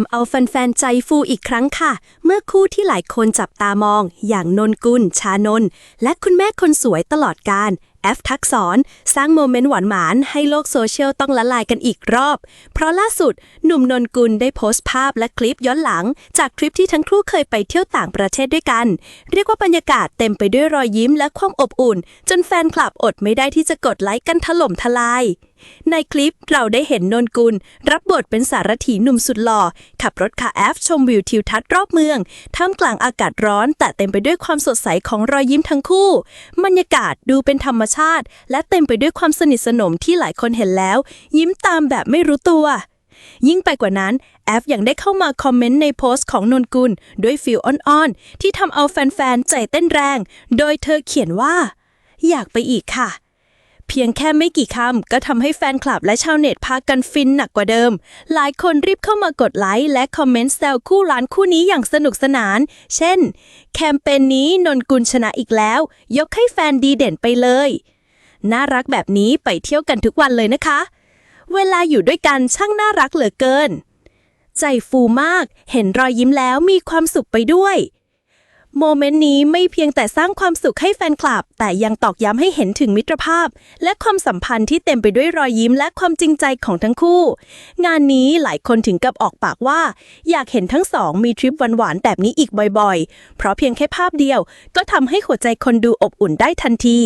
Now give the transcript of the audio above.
ำเอาแฟนๆใจฟูอีกครั้งค่ะ เมื่อคู่ที่หลายคนจับตามอง อย่างนนกุล ชานนท์และคุณแม่คนสวยตลอดการแอฟทักษรสร้างโมเมนต์หวานหวานให้โลกโซเชียลต้องละลายกันอีกรอบ เพราะล่าสุด หนุ่มนนกุลได้โพสต์ภาพและคลิปย้อนหลัง จากทริปที่ทั้งคู่เคยไปเที่ยวต่างประเทศด้วยกัน เรียกว่าบรรยากาศเต็มไปด้วยรอยยิ้มและความอบอุ่น จนแฟนคลับอดไม่ได้ที่จะกดไลค์กันถล่มทลาย ในคลิปเราได้เห็นนนกุล รับบทเป็นสารถีหนุ่มสุดหล่อ ขับรถคาแอฟชมวิวทิวทัศน์รอบเมือง ท่ามกลางอากาศร้อน แต่เต็มไปด้วยความสดใสของรอยยิ้มทั้งคู่ บรรยากาศดูเป็นธรรมชาติ และเต็มไปด้วยความสนิทสนมที่หลายคนเห็นแล้ว ยิ้มตามแบบไม่รู้ตัวยิ่งไปกว่านั้น แอฟยังได้เข้ามาคอมเมนต์ในโพสต์ของนนกุล ด้วยฟิลอ่อนๆ ที่ทำเอาแฟนๆ ใจเต้นแรง โดยเธอเขียนว่า อยากไปอีกค่ะ เพียงแค่ไม่กี่คำก็ทำให้แฟนคลับและชาวเน็ตพากันฟินหนักกว่าเดิม หลายคนรีบเข้ามากดไลค์และคอมเมนต์แซวคู่ร้านคู่นี้อย่างสนุกสนาน เช่น แคมเปญนี้นนกุลชนะอีกแล้ว ยกให้แฟนดีเด่นไปเลย น่ารักแบบนี้ไปเที่ยวกันทุกวันเลยนะคะ เวลาอยู่ด้วยกันช่างน่ารักเหลือเกิน ใจฟูมาก เห็นรอยยิ้มแล้วมีความสุขไปด้วย โมเมนต์นี้ไม่เพียงแต่สร้างความสุขให้แฟนคลับ แต่ยังตอกย้ำให้เห็นถึงมิตรภาพ และความสัมพันธ์ที่เต็มไปด้วยรอยยิ้มและความจริงใจของทั้งคู่ งานนี้หลายคนถึงกับออกปากว่า อยากเห็นทั้งสองมีทริปหวานๆแบบนี้อีกบ่อยๆ เพราะเพียงแค่ภาพเดียว ก็ทำให้หัวใจคนดูอบอุ่นได้ทันที